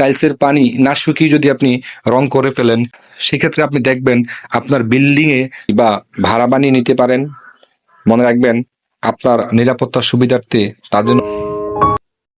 টাইলসের পানি না শুকিয়ে যদি আপনি রং করে ফেলেন, সেক্ষেত্রে আপনি দেখবেন আপনার বিল্ডিংয়ে বা ভাড়া বানিয়ে নিতে পারেন। মনে রাখবেন, আপনার নিরাপত্তার সুবিধার্থে তার জন্য